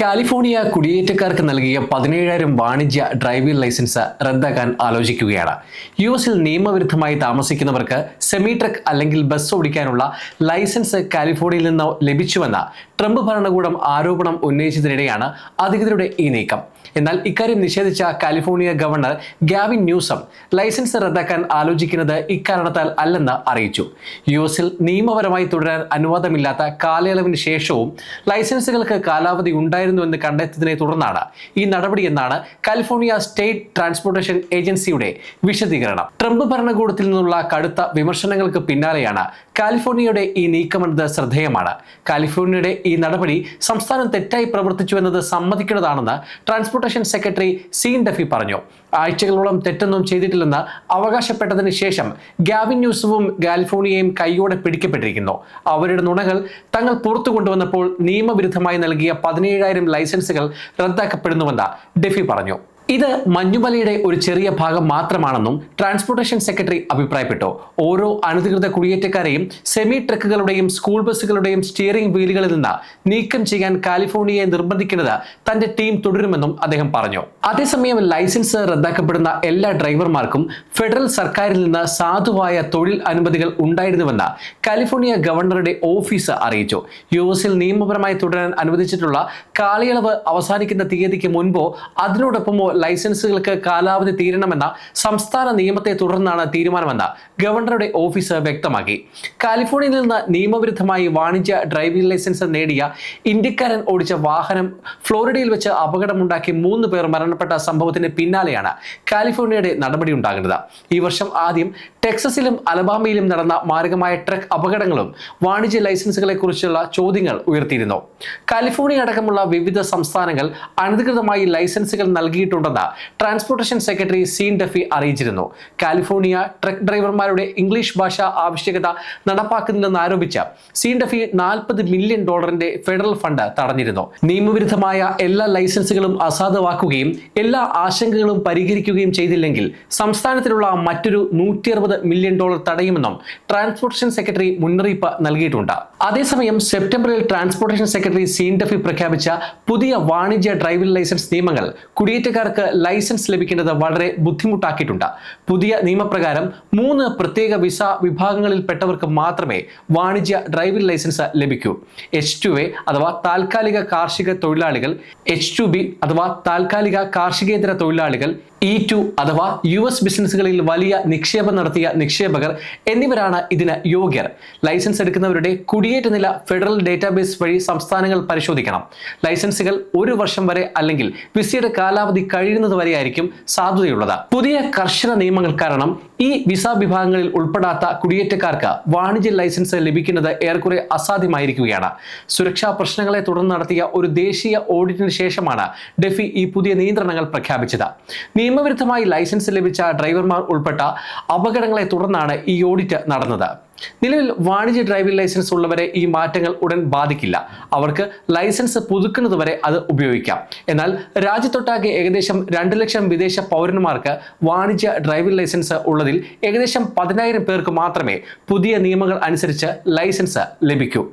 California കുടിയേറ്റക്കാർക്ക് നൽകിയ പതിനേഴായിരം വാണിജ്യ ഡ്രൈവിംഗ് ലൈസൻസ് റദ്ദാക്കാൻ ആലോചിക്കുകയാണ്. യു എസിൽ നിയമവിരുദ്ധമായി താമസിക്കുന്നവർക്ക് സെമി ട്രക്ക് അല്ലെങ്കിൽ ബസ് ഓടിക്കാനുള്ള ലൈസൻസ് കാലിഫോർണിയയിൽ നിന്ന് ലഭിച്ചുവെന്ന ട്രംപ് ഭരണകൂടം ആരോപണം ഉന്നയിച്ചതിനിടെയാണ് അധികൃതരുടെ ഈ നീക്കം. എന്നാൽ ഇക്കാര്യം നിഷേധിച്ച California governor Gavin Newsom licence റദ്ദാക്കാൻ ആലോചിക്കുന്നത് ഇക്കാരണത്താൽ അല്ലെന്ന് അറിയിച്ചു. യു എസിൽ നിയമപരമായി തുടരാൻ അനുവാദമില്ലാത്ത കാലയളവിന് ശേഷവും ലൈസൻസുകൾക്ക് കാലാവധി ഉണ്ടായിരുന്നുവെന്ന് കണ്ടെത്തിയതിനെ തുടർന്നാണ് ഈ നടപടിയെന്നാണ് കാലിഫോർണിയ സ്റ്റേറ്റ് ട്രാൻസ്പോർട്ടേഷൻ ഏജൻസിയുടെ വിശദീകരണം. ട്രംപ് ഭരണകൂടത്തിൽ നിന്നുള്ള കടുത്ത വിമർശനങ്ങൾക്ക് പിന്നാലെയാണ് കാലിഫോർണിയയുടെ ഈ നീക്കമെന്നത് ശ്രദ്ധേയമാണ്. കാലിഫോർണിയയുടെ ഈ നടപടി സംസ്ഥാനം തെറ്റായി പ്രവർത്തിച്ചു എന്നത് സമ്മതിക്കുന്നതാണെന്ന് ട്രാൻസ്പോർട്ടേഷൻ സെക്രട്ടറി സീൻ ഡഫി പറഞ്ഞു. ആഴ്ചകളോളം തെറ്റൊന്നും ചെയ്തിട്ടില്ലെന്ന് അവകാശപ്പെട്ടതിന് ശേഷം ഗാവിൻ ന്യൂസവും കാലിഫോർണിയയും കൈയോടെ പിടിക്കപ്പെട്ടിരിക്കുന്നു. അവരുടെ നുണകൾ തങ്ങൾ പുറത്തു കൊണ്ടുവന്നപ്പോൾ നിയമവിരുദ്ധമായി നൽകിയ പതിനേഴായിരം ലൈസൻസുകൾ റദ്ദാക്കപ്പെടുന്നുവെന്ന് ഡെഫി പറഞ്ഞു. ഇത് മഞ്ഞുമലയുടെ ഒരു ചെറിയ ഭാഗം മാത്രമാണെന്നും ട്രാൻസ്പോർട്ടേഷൻ സെക്രട്ടറി അഭിപ്രായപ്പെട്ടു. ഓരോ അനധികൃത കുടിയേറ്റക്കാരെയും സെമി ട്രക്കുകളുടെയും സ്കൂൾ ബസ്സുകളുടെയും സ്റ്റിയറിംഗ് വീലുകളിൽ നിന്ന് നീക്കം ചെയ്യാൻ കാലിഫോർണിയയെ നിർബന്ധിക്കുന്നത് തന്റെ ടീം തുടരുമെന്നും അദ്ദേഹം പറഞ്ഞു. അതേസമയം ലൈസൻസ് റദ്ദാക്കപ്പെടുന്ന എല്ലാ ഡ്രൈവർമാർക്കും ഫെഡറൽ സർക്കാരിൽ നിന്ന് സാധുവായ തൊഴിൽ അനുമതികൾ ഉണ്ടായിരുന്നുവെന്ന് കാലിഫോർണിയ ഗവർണറുടെ ഓഫീസ് അറിയിച്ചു. യു എസിൽ നിയമപരമായി തുടരാൻ അനുവദിച്ചിട്ടുള്ള കാലയളവ് അവസാനിക്കുന്ന തീയതിക്ക് മുൻപോ അതിനോടൊപ്പമോ ലൈസൻസുകൾക്ക് കാലാവധി തീരണമെന്ന സംസ്ഥാന നിയമത്തെ തുടർന്നാണ് തീരുമാനമെന്ന് ഗവർണറുടെ ഓഫീസ് വ്യക്തമാക്കി. കാലിഫോർണിയയിൽ നിന്ന് നിയമവിരുദ്ധമായി വാണിജ്യ ഡ്രൈവിംഗ് ലൈസൻസ് നേടിയ ഇന്ത്യക്കാരൻ ഓടിച്ച വാഹനം ഫ്ലോറിഡയിൽ വെച്ച് അപകടമുണ്ടാക്കി മൂന്ന് പേർ മരണപ്പെട്ട സംഭവത്തിന് പിന്നാലെയാണ് കാലിഫോർണിയയുടെ നടപടി ഉണ്ടാകുന്നത്. ഈ വർഷം ആദ്യം ടെക്സസിലും അലബാമയിലും നടന്ന മാരകമായ ട്രക്ക് അപകടങ്ങളും വാണിജ്യ ലൈസൻസുകളെ കുറിച്ചുള്ള ചോദ്യങ്ങൾ ഉയർത്തിയിരുന്നു. കാലിഫോർണിയ അടക്കമുള്ള വിവിധ സംസ്ഥാനങ്ങൾ അനധികൃതമായി ലൈസൻസുകൾ നൽകിയിട്ടുണ്ടെന്ന് ട്രാൻസ്പോർട്ടേഷൻ സെക്രട്ടറി സീൻ ഡഫി അറിയിച്ചിരുന്നു. കാലിഫോർണിയ ട്രക്ക് ഡ്രൈവർമാരുടെ ഇംഗ്ലീഷ് ഭാഷ ആവശ്യകത നടപ്പാക്കുന്നില്ലെന്ന് ആരോപിച്ച് സീൻ ഡഫി നാൽപ്പത് മില്യൺ ഡോളറിന്റെ ഫെഡറൽ ഫണ്ട് തടഞ്ഞിരുന്നു. നിയമവിരുദ്ധമായ എല്ലാ ലൈസൻസുകളും അസാധുവാക്കുകയും എല്ലാ ആശങ്കകളും പരിഹരിക്കുകയും ചെയ്തില്ലെങ്കിൽ സംസ്ഥാനത്തിലുള്ള മറ്റൊരു നൂറ്റി മില്യൺ ഡോളർ തടയുമെന്നും ട്രാൻസ്പോർട്ടേഷൻ സെക്രട്ടറി മുന്നറിയിപ്പ് നൽകിയിട്ടുണ്ട്. അതേസമയം സെപ്റ്റംബറിൽ ട്രാൻസ്പോർട്ടേഷൻ സെക്രട്ടറി സീൻഡഫി പ്രഖ്യാപിച്ച പുതിയ വാണിജ്യ ഡ്രൈവിംഗ് ലൈസൻസ് നിയമങ്ങൾ കുടിയേറ്റക്കാർക്ക് ലൈസൻസ് ലഭിക്കേണ്ടത് വളരെ ബുദ്ധിമുട്ടാക്കിയിട്ടുണ്ട്. പുതിയ നിയമപ്രകാരം മൂന്ന് പ്രത്യേക വിസ വിഭാഗങ്ങളിൽപ്പെട്ടവർക്ക് മാത്രമേ വാണിജ്യ ഡ്രൈവിംഗ് ലൈസൻസ് ലഭിക്കൂ. എച്ച് ടു എ അഥവാ താൽക്കാലിക കാർഷിക തൊഴിലാളികൾ എച്ച് ടു ബി അഥവാ താൽക്കാലിക കാർഷികേതര തൊഴിലാളികൾ ഇ ടു അഥവാ യു എസ് ബിസിനസ്സുകളിൽ വലിയ നിക്ഷേപം നടത്തിയ നിക്ഷേപകർ എന്നിവരാണ് ഇതിന് യോഗ്യർ. ലൈസൻസ് എടുക്കുന്നവരുടെ കുടിയേറ്റ നില ഫെഡറൽ ഡേറ്റാബേസ് വഴി സംസ്ഥാനങ്ങൾ പരിശോധിക്കണം. ലൈസൻസുകൾ ഒരു വർഷം വരെ അല്ലെങ്കിൽ വിസയുടെ കാലാവധി കഴിയുന്നത് വരെയായിരിക്കും സാധുതയുള്ളത്. പുതിയ കർശന നിയമങ്ങൾ കാരണം ഈ വിസ വിഭാഗങ്ങളിൽ ഉൾപ്പെടാത്ത കുടിയേറ്റക്കാർക്ക് വാണിജ്യ ലൈസൻസ് ലഭിക്കുന്നത് ഏറെക്കുറെ അസാധ്യമായിരിക്കുകയാണ്. സുരക്ഷാ പ്രശ്നങ്ങളെ തുടർന്ന് നടത്തിയ ഒരു ദേശീയ ഓഡിറ്റിന് ശേഷമാണ് ഡെഫി ഈ പുതിയ നിയന്ത്രണങ്ങൾ പ്രഖ്യാപിച്ചത്. നിയമവിരുദ്ധമായി ലൈസൻസ് ലഭിച്ച ഡ്രൈവർമാർ ഉൾപ്പെട്ട അപകടങ്ങളെ തുടർന്നാണ് ഈ ഓഡിറ്റ് നടന്നത്. നിലവിൽ വാണിജ്യ ഡ്രൈവിംഗ് ലൈസൻസ് ഉള്ളവരെ ഈ മാറ്റങ്ങൾ ഉടൻ ബാധിക്കില്ല. അവർക്ക് ലൈസൻസ് പുതുക്കുന്നതുവരെ അത് ഉപയോഗിക്കാം. എന്നാൽ രാജ്യത്തൊട്ടാകെ ഏകദേശം രണ്ട് ലക്ഷം വിദേശ പൗരന്മാർക്ക് വാണിജ്യ ഡ്രൈവിംഗ് ലൈസൻസ് ഉള്ളതിൽ ഏകദേശം പതിനായിരം പേർക്ക് മാത്രമേ പുതിയ നിയമങ്ങൾ അനുസരിച്ച് ലൈസൻസ് ലഭിക്കൂ.